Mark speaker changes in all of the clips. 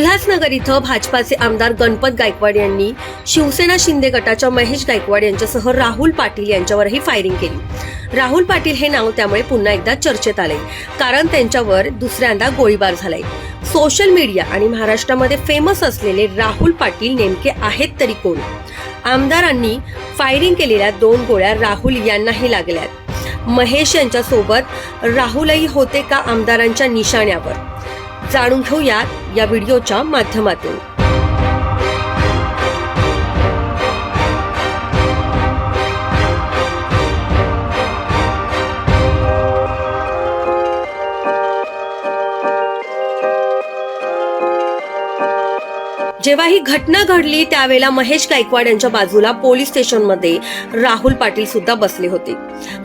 Speaker 1: उल्हासनगर इथं भाजपाचे आमदार गणपत गायकवाड यांनी शिवसेना शिंदे गटाच्या महेश गायकवाड यांच्यासह राहुल पाटील यांच्यावरही फायरिंग केली. राहुल पाटील हे नाव त्यामुळे पुन्हा एकदा चर्चेत आले कारण त्यांच्यावर दुसऱ्यांदा गोळीबार झालाय. सोशल मीडिया आणि महाराष्ट्रामध्ये फेमस असलेले राहुल पाटील नेमके आहेत तरी कोण? आमदारांनी फायरिंग केलेल्या दोन गोळ्या राहुल यांनाही लागल्यात. महेश यांच्यासोबत राहुलही होते का आमदारांच्या निशाण्यावर? जाणून घेऊयात या व्हिडिओच्या माध्यमातून. जेव्हा ही घटना घडली त्यावेळेला महेश गायकवाड यांच्या बाजूला पोलीस स्टेशनमध्ये राहुल पाटील सुद्धा बसले होते.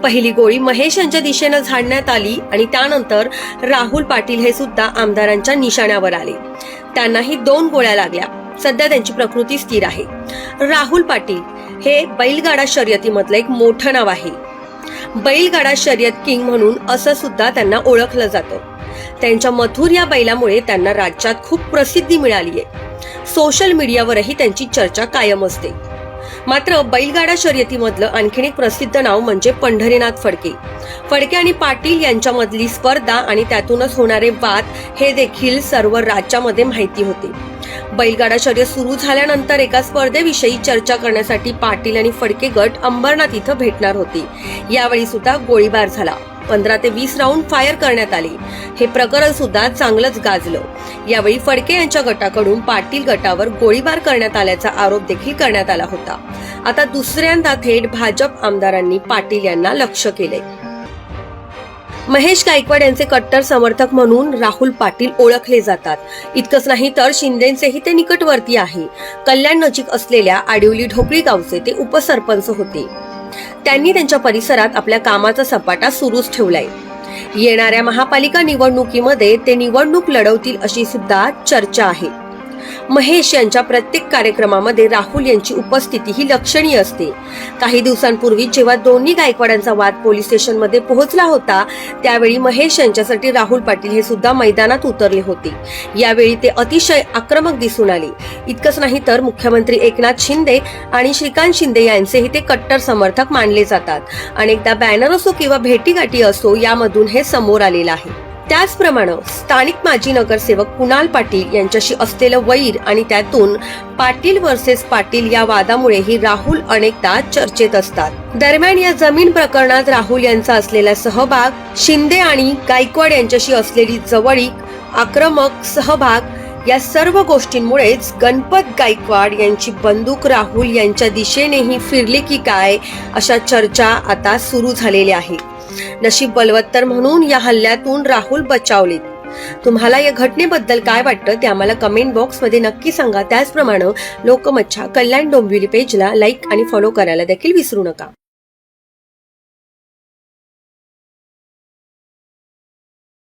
Speaker 1: पहिली गोळी महेश यांच्या दिशेनं झाडण्यात आली आणि त्यानंतर राहुल पाटील हे सुद्धा आमदारांच्या निशाण्यावर आले. त्यांनाही दोन गोळ्या लागल्या. सध्या त्यांची प्रकृती स्थिर आहे. राहुल पाटील हे बैलगाडा शर्यतीमधलं एक मोठं नाव आहे. बैलगाडा शर्यत किंग म्हणून असं सुद्धा त्यांना ओळखलं जातं. त्यांच्या मथुर या बैलामुळे त्यांना राज्यात खूप प्रसिद्धी मिळाली आहे सोशल मीडियावरही त्यांची चर्चा कायम असते. मात्र बैलगाडा शर्यतीमधलं आणखीन एक प्रसिद्ध नाव म्हणजे पंढरीनाथ फडके. फडके आणि पाटील यांच्यामधली स्पर्धा आणि त्यातूनच होणारे वाद हे देखील सर्व राज्यामध्ये माहिती होते. बैलगाडा शर्यत सुरू झाल्यानंतर एका स्पर्धेविषयी चर्चा करण्यासाठी पाटील आणि फडके गट अंबरनाथ इथं भेटणार होते. यावेळी सुद्धा गोळीबार झाला. पंधरा ते वीस राऊंड फायर करण्यात आले. हे प्रकरण सुद्धा चांगलंच गाजलं. यावेळी फडके यांच्या गटाकडून पाटील गटावर गोळीबार करण्यात आल्याचा आरोप देखील करण्यात आला होता. आता दुसऱ्यांदा थेट भाजप आमदारांनी पाटील यांना लक्ष केले महेश गायकवाड यांचे कट्टर समर्थक म्हणून राहुल पाटील ओळखले जातात. इतकंच नाही तर शिंदेचेही ते निकटवर्ती आहे. कल्याण नजीक असलेल्या आडिवली ढोकळी गावचे ते उपसरपंच होते. त्यांनी त्यांच्या परिसरात आपल्या कामाचा सपाटा सुरूच ठेवलाय. येणाऱ्या महापालिका निवडणुकीमध्ये ते निवडणूक लढवतील अशी सुद्धा चर्चा आहे. महेश यांच्या प्रत्येक कार्यक्रमामध्ये राहुल यांची उपस्थिती ही लक्षणीय असते. काही दिवसांपूर्वी जेव्हा दोन्ही गायकवाडांचा वाद पोलीस स्टेशनमध्ये पोहोचला होता त्यावेळी महेश यांच्यासाठी राहुल पाटील हे सुद्धा मैदानात उतरले होते. यावेळी ते अतिशय आक्रमक दिसून आले. इतकंच नाही तर मुख्यमंत्री एकनाथ शिंदे आणि श्रीकांत शिंदे यांचेही ते कट्टर समर्थक मानले जातात. अनेकदा बॅनर असो किंवा भेटीगाठी असो यामधून हे समोर आलेलं आहे. त्याचप्रमाणे स्थानिक माजी नगरसेवक कुणाल पाटील यांच्याशी असलेलं वैर आणि त्यातून पाटील वर्सेस पाटील या वादामुळेही राहुल अनेकदा चर्चेत असतात. दरम्यान या जमीन प्रकरणात राहुल यांचा असलेला सहभाग शिंदे आणि गायकवाड यांच्याशी असलेली जवळीक आक्रमक सहभाग या सर्व गोष्टींमुळेच गणपत गायकवाड यांची बंदूक राहुल यांच्या दिशेनेही फिरली की काय अशा चर्चा आता सुरू झालेल्या आहेत. नशीब बलवत्तर म्हणून या हल्ल्यातून राहुल बचावले तुम्हाला या घटनेबद्दल काय वाटतं ते आम्हाला कमेंट बॉक्समध्ये नक्की सांगा. त्याचप्रमाणे लोकमच्छा कल्याण डोंबिवली पेजला लाईक आणि फॉलो करायला देखील विसरू नका.